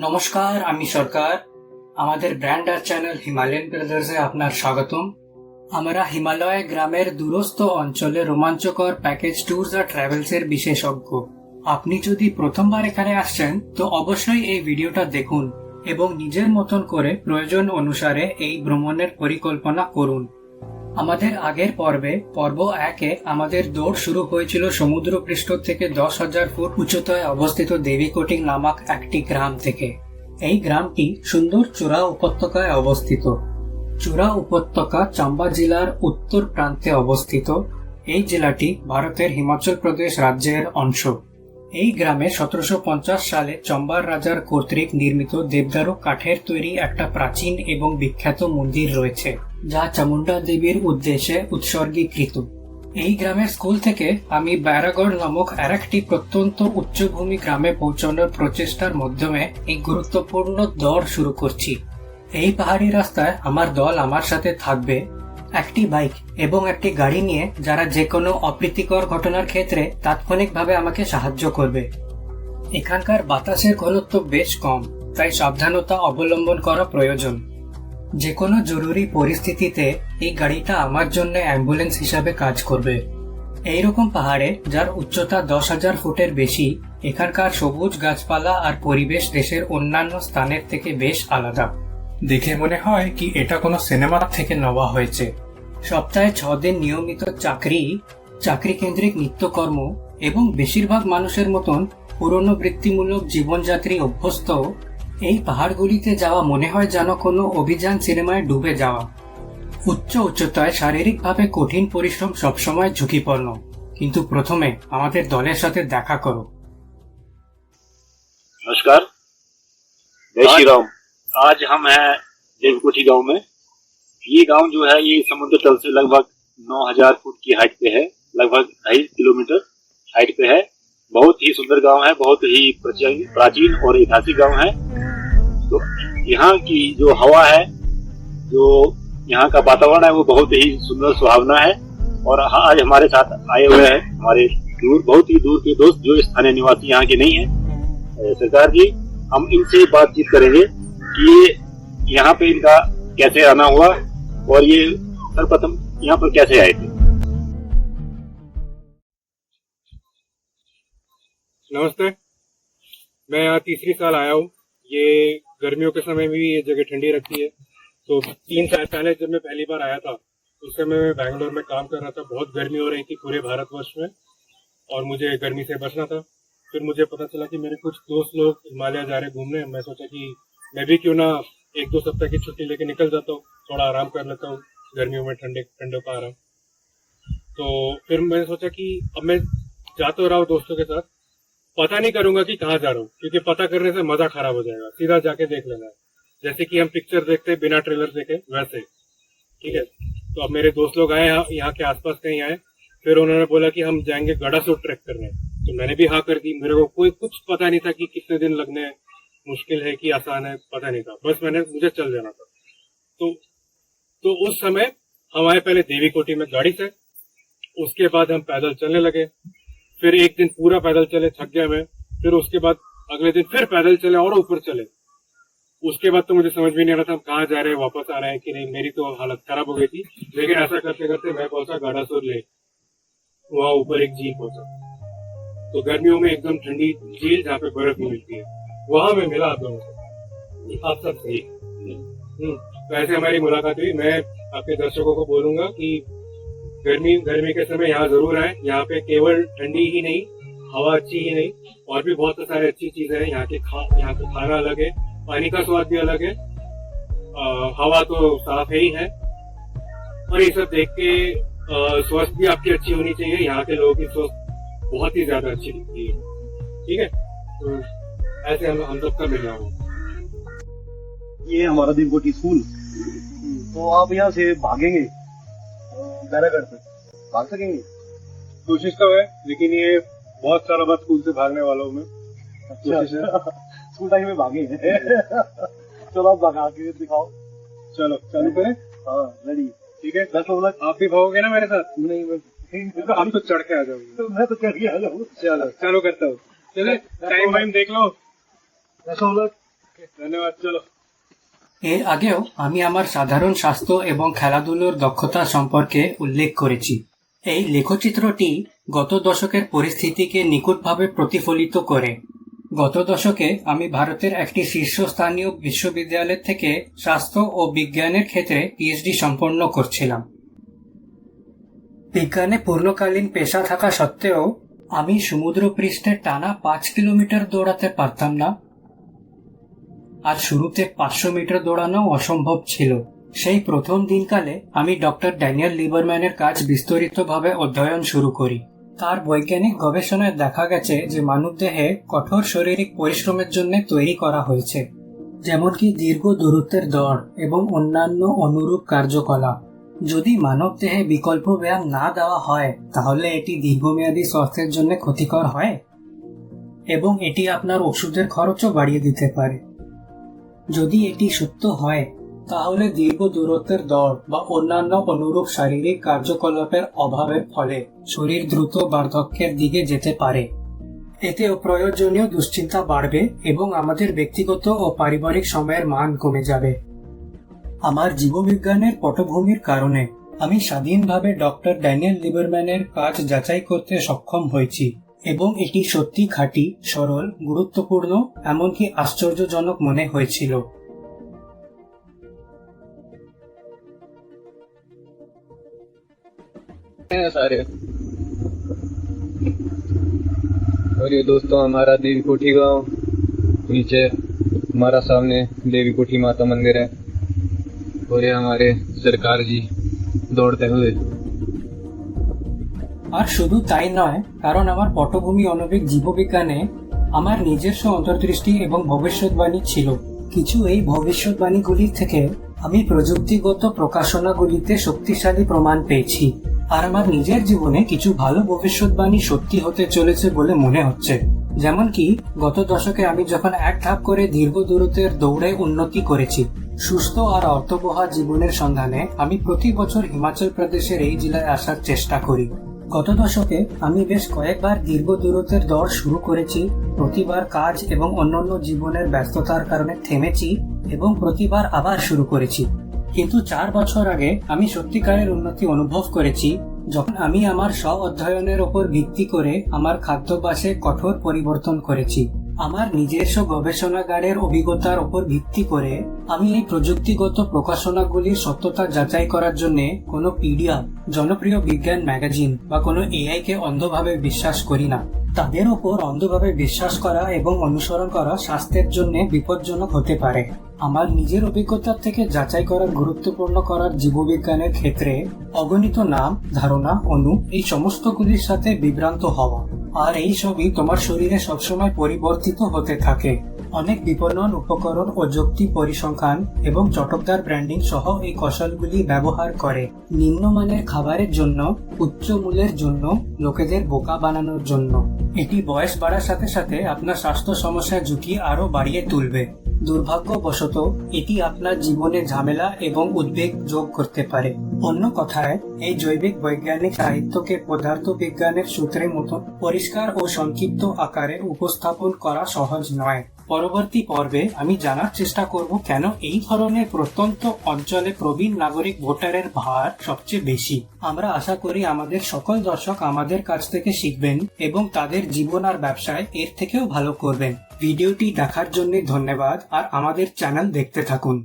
নমস্কার, আমি সরকার। আমাদের ব্র্যান্ড আর চ্যানেল হিমালয়ান ব্রাদার্সে আপনার স্বাগতম। আমরা হিমালয় গ্রামের দূরস্থ অঞ্চলে রোমাঞ্চকর প্যাকেজ ট্যুরস আর ট্রাভেলস এর বিশেষজ্ঞ। আপনি যদি প্রথমবার এখানে আসছেন, তো অবশ্যই এই ভিডিওটা দেখুন এবং নিজের মতন করে প্রয়োজন অনুসারে এই ভ্রমণের পরিকল্পনা করুন। আমাদের আগের পর্বে, পর্ব একে আমাদের দৌড় শুরু হয়েছিল সমুদ্রপৃষ্ঠ থেকে দশ হাজার ফুট উচ্চতায় অবস্থিত দেবীকোটিং নামক একটি গ্রাম থেকে। এই গ্রামটি সুন্দর চূড়া উপত্যকায় অবস্থিত। চূড়া উপত্যকা চাম্বা জেলার উত্তর প্রান্তে অবস্থিত। এই জেলাটি ভারতের হিমাচল প্রদেশ রাজ্যের অংশ। এই গ্রামে সতেরোশো পঞ্চাশ সালে চম্বার রাজার কর্তৃক নির্মিত দেবদারু কাঠের তৈরি একটা প্রাচীন এবং বিখ্যাত মন্দির রয়েছে, যা চামুন্ডা দেবীর উদ্দেশ্যে উৎসর্গীকৃত। এই গ্রামের স্কুল থেকে আমি ব্যারাগড় নামক আরেকটি প্রত্যন্ত উচ্চভূমি গ্রামে পৌঁছানোর প্রচেষ্টার মাধ্যমে এই গুরুত্বপূর্ণ দৌড় শুরু করছি। এই পাহাড়ি রাস্তায় আমার দল আমার সাথে থাকবে একটি বাইক এবং একটি গাড়ি নিয়ে যারা যে কোনো অপ্রীতিকর ঘটনার ক্ষেত্রে তাৎক্ষণিকভাবে আমাকে সাহায্য করবে। এখানকার বাতাসের ঘনত্ব বেশ কম, তাই সাবধানতা অবলম্বন করা প্রয়োজন। যে কোনো জরুরি পরিস্থিতিতে এই গাড়িটা আমার জন্য অ্যাম্বুলেন্স হিসাবে কাজ করবে। এইরকম পাহাড়ে, যার উচ্চতা দশ হাজার ফুটের বেশি, এখানকার সবুজ গাছপালা আর পরিবেশ দেশের অন্যান্য স্থানের থেকে বেশ আলাদা। দেখে মনে হয় কি এটা কোনো সিনেমা থেকে নেওয়া হয়েছে। সপ্তাহে ছ দিন নিয়মিত চাকরি চাকরি কেন্দ্রিক নিত্যকর্ম এবং বেশিরভাগ মানুষের মতন পুরনো বৃত্তিমূলক জীবনযাত্রী অভ্যস্ত এই পাহাড়গুলিতে যাওয়া মনে হয় যেন কোনো অভিযান সিনেমায় ডুবে যাওয়া। উচ্চ উচ্চতায় শারীরিকভাবে কঠিন পরিশ্রম সবসময় ঝুঁকিপূর্ণ। কিন্তু প্রথমে আমাদের দলের সাথে দেখা করো। নমস্কার। জয়। শ্রীরাম। आज हम हैं देवकोठी गाँव में। ये गाँव जो है ये समुद्र तल से लगभग 9000 फुट की हाइट पे है लगभग ढाई किलोमीटर हाइट पे है। बहुत ही सुंदर गाँव है बहुत ही प्राचीन और ऐतिहासिक गाँव है। तो यहाँ की जो हवा है जो यहाँ का वातावरण है वो बहुत ही सुंदर सुहावना है। और हाँ, आज हमारे साथ आए हुए हैं हमारे दूर बहुत ही दूर के दोस्त जो स्थानीय निवासी यहाँ के नहीं है सरकार जी हम इनसे बातचीत करेंगे। ये यहाँ पे इनका कैसे आना हुआ और ये सर्वप्रथम यहाँ पर कैसे आए थे? नमस्ते। मैं यहाँ तीसरी साल आया हूँ। ये गर्मियों के समय भी ये जगह ठंडी रखती है। तो तीन साल पहले जब मैं पहली बार आया था, उस समय मैं बैंगलोर में काम कर रहा था। बहुत गर्मी हो रही थी पूरे भारतवर्ष में और मुझे गर्मी से बचना था। फिर मुझे पता चला कि मेरे कुछ दोस्त लोग हिमालय जा रहे घूमने। मैं सोचा कि मैं भी क्यों ना एक दो सप्ताह की छुट्टी लेके निकल जाता हूँ थोड़ा आराम कर लेता हूँ गर्मियों में ठंडे ठंडों का आराम। तो फिर मैंने सोचा कि अब मैं जा तो रहा हूँ दोस्तों के साथ पता नहीं करूँगा कि कहाँ जा रहा हूँ क्योंकि पता करने से मज़ा खराब हो जाएगा सीधा जाके देख लेना। है जैसे कि हम पिक्चर देखते हैं बिना ट्रेलर देखे वैसे। ठीक है? तो अब मेरे दोस्त लोग आए यहाँ के आसपास कहीं आए फिर उन्होंने बोला कि हम जाएँगे गड़ासोर ट्रैक करने। तो मैंने भी हाँ कर दी मेरे को कोई कुछ पता नहीं था कि कितने दिन लगने हैं, मुश्किल है कि आसान है, पता नहीं था। बस मैंने, मुझे चल जाना था। तो तो उस समय हम आए पहले देवी कोटी में गाड़ी से। उसके बाद हम पैदल चलने लगे। फिर एक दिन पूरा पैदल चले, थक गया मैं फिर उसके बाद अगले दिन फिर पैदल चले और ऊपर चले। उसके बाद तो मुझे समझ भी नहीं आ रहा था हम कहाँ जा रहे हैं, वापस आ रहे हैं कि नहीं। मेरी तो हालत खराब हो गई थी। लेकिन ऐसा करते करते मैं पहुँचा गाड़ासुर ले। वहाँ ऊपर एक झील पहुँचा। तो गर्मियों में एकदम ठंडी झील जहाँ पे बर्फ़ मिलती है। वहाँ मैं मिला आप दोनों से आप सब सही हम्म, तो ऐसे हमारी मुलाकात हुई। मैं आपके दर्शकों को बोलूँगा कि गर्मी गर्मी के समय यहाँ ज़रूर आए। यहाँ पे केवल ठंडी ही नहीं हवा अच्छी ही नहीं और भी बहुत सारी अच्छी चीज़ें हैं। यहाँ के खा यहाँ का खाना अलग है पानी का स्वाद भी अलग है अ, हवा तो साफ़ है ही है। और ये सब देख के स्वास्थ्य भी आपकी अच्छी होनी चाहिए। यहाँ के लोगों की स्वास्थ्य बहुत ही ज़्यादा अच्छी दिखती है। ठीक है? तो ऐसे हम हम हो। ये हमारा देवकोटी स्कूल। तो आप यहाँ से भागेंगे? बैरागढ़ से भाग सकेंगे? कोशिश तो है लेकिन ये बहुत सारा बात स्कूल से भागने वालों में। कोशिश है। अच्छा स्कूल टाइम में भागे चलो आप भगा के दिखाओ। चलो चालू करें। हाँ रेडी ठीक है। दस ओवरलैप आप भी भागोगे ना मेरे साथ? नहीं मैं तो हम तो चढ़ के आ जाओगे। तो मैं तो चढ़ के आ जाऊँ। चलो चालू करता हूँ। चले टाइम वाइम देख लो। দেখা এর আগেও আমি আমার সাধারণ স্বাস্থ্য এবং খেলাধুলোর দক্ষতা সম্পর্কে উল্লেখ করেছি। এই লেখচিত্রটি গত দশকের পরিস্থিতিকে নিকটভাবে প্রতিফলিত করে। গত দশকে আমি ভারতের একটি শীর্ষস্থানীয় বিশ্ববিদ্যালয় থেকে স্বাস্থ্য ও বিজ্ঞানের ক্ষেত্রে পিএইচডি সম্পন্ন করছিলাম। বিজ্ঞানে পূর্ণকালীন পেশা থাকা সত্ত্বেও আমি সমুদ্র সমুদ্রপৃষ্ঠে টানা পাঁচ কিলোমিটার দৌড়াতে পারতাম না। আর শুরুতে পাঁচশো মিটার দৌড়ানো অসম্ভব ছিল। সেই প্রথম দিনকালে আমি ডক্টর ড্যানিয়েল লিবারম্যানের কাজ বিস্তারিতভাবে অধ্যয়ন শুরু করি। তার বৈজ্ঞানিক গবেষণায় দেখা গেছে যে মানব দেহে কঠোর শারীরিক পরিশ্রমের জন্য তৈরি করা হয়েছে, যেমনকি দীর্ঘ দূরত্বের দৌড় এবং অন্যান্য অনুরূপ কার্যকলাপ। যদি মানবদেহে বিকল্প ব্যায়াম না দেওয়া হয়, তাহলে এটি দীর্ঘমেয়াদী স্বাস্থ্যের জন্য ক্ষতিকর হয় এবং এটি আপনার ওষুধের খরচও বাড়িয়ে দিতে পারে। যদি এটি সত্য হয়, তাহলে দীর্ঘ দূরত্বের দৌড় বা অন্যান্য অনুরূপ শারীরিক কার্যকলাপের অভাবের ফলে শরীর দ্রুত বার্ধক্যের দিকে যেতে পারে। এতে অপ্রয়োজনীয় দুশ্চিন্তা বাড়বে এবং আমাদের ব্যক্তিগত ও পারিবারিক সময়ের মান কমে যাবে। আমার জীববিজ্ঞানের পটভূমির কারণে আমি স্বাধীনভাবে ডক্টর ড্যানিয়েল লিবারম্যানের কাজ যাচাই করতে সক্ষম হয়েছি। এবং এটি সত্যি খাঁটি সরল গুরুত্বপূর্ণ এমনকি আশ্চর্যজনক মনে হয়েছিল हैं सारे और ये दोस्तों हमारा देवी कोठी गांव नीचे हमारा सामने देवी कोठी माता मंदिर है और ये हमारे सरकार जी दौड़ते हुए আর শুধু তাই নয়, কারণ আমার পটভূমি অনবিক জীববিজ্ঞানে আমার নিজস্ব অন্তর্দৃষ্টি এবং ভবিষ্যৎবাণী ছিল। কিছু এই ভবিষ্যৎবাণীগুলির থেকে আমি প্রযুক্তিগত প্রকাশনাগুলিতে শক্তিশালী প্রমাণ পেয়েছি, আর আমার নিজের জীবনে কিছু ভালো ভবিষ্যৎবাণী সত্যি হতে চলেছে বলে মনে হচ্ছে। যেমন কি, গত দশকে আমি যখন এক ধাপ করে দীর্ঘ দূরত্বের দৌড়ে উন্নতি করেছি, সুস্থ আর অর্থবহ জীবনের সন্ধানে আমি প্রতি বছর হিমাচল প্রদেশের এই জেলায় আসার চেষ্টা করি। গত দশকে আমি বেশ কয়েকবার দীর্ঘ দূরত্বের দৌড় শুরু করেছি, প্রতিবার কাজ এবং অন্যান্য জীবনের ব্যস্ততার কারণে থেমেছি এবং প্রতিবার আবার শুরু করেছি। কিন্তু চার বছর আগে আমি সত্যিকারের উন্নতি অনুভব করেছি, যখন আমি আমার স্ব অধ্যয়নের ওপর ভিত্তি করে আমার খাদ্যাভ্যাসে কঠোর পরিবর্তন করেছি। আমার নিজস্ব গবেষণাগারের অভিজ্ঞতার ওপর ভিত্তি করে আমি এই প্রযুক্তিগত প্রকাশনাগুলির সত্যতা যাচাই করার জন্য কোনো পিডিয়া জনপ্রিয় বিজ্ঞান ম্যাগাজিন বা কোনো এআই কে অন্ধভাবে বিশ্বাস করি না। তাদের উপর অন্ধভাবে বিশ্বাস করা এবং অনুসরণ করা স্বাস্থ্যের জন্য বিপজ্জনক হতে পারে। আমার নিজের অভিজ্ঞতার থেকে যাচাই করা গুরুত্বপূর্ণ করার জীববিজ্ঞানের ক্ষেত্রে অগণিত নাম, ধারণা, অনু, এই সমস্তগুলির সাথে বিভ্রান্ত হওয়া। আর এই সবই তোমার শরীরে সবসময় পরিবর্তিত হতে থাকে। অনেক বিপণন, উপকরণ ও যুক্তি পরিসংখ্যান এবং চটকদার ব্র্যান্ডিং সহ এই কৌশলগুলি ব্যবহার করে। নিম্নমানের খাবারের জন্য, উচ্চ মূল্যের জন্য, লোকেদের বোকা বানানোর জন্য। এটি বয়স বাড়ার সাথে সাথে আপনার স্বাস্থ্য সমস্যার ঝুঁকি আরও বাড়িয়ে তুলবে। দুর্ভাগ্যবশত, এটি আপনার জীবনে ঝামেলা এবং উদ্বেগ যোগ করতে পারে। অন্য কথায়, এই জৈবিক বৈজ্ঞানিক সাহিত্যকে পদার্থ বিজ্ঞানের সূত্রের মতো পরিষ্কার ও সংক্ষিপ্ত আকারে উপস্থাপন করা সহজ নয়। পরবর্তী পর্বে আমি জানার চেষ্টা করব কেন এই ধরনের প্রত্যন্ত অঞ্চলে প্রবীণ নাগরিক ভোটারের ভার সবচেয়ে বেশি। আমরা আশা করি আমাদের সকল দর্শক আমাদের কাছ থেকে শিখবেন এবং তাদের জীবন আর ব্যবসায় এর থেকেও ভালো করবেন। ভিডিওটি দেখার জন্য ধন্যবাদ, আর আমাদের চ্যানেল দেখতে থাকুন।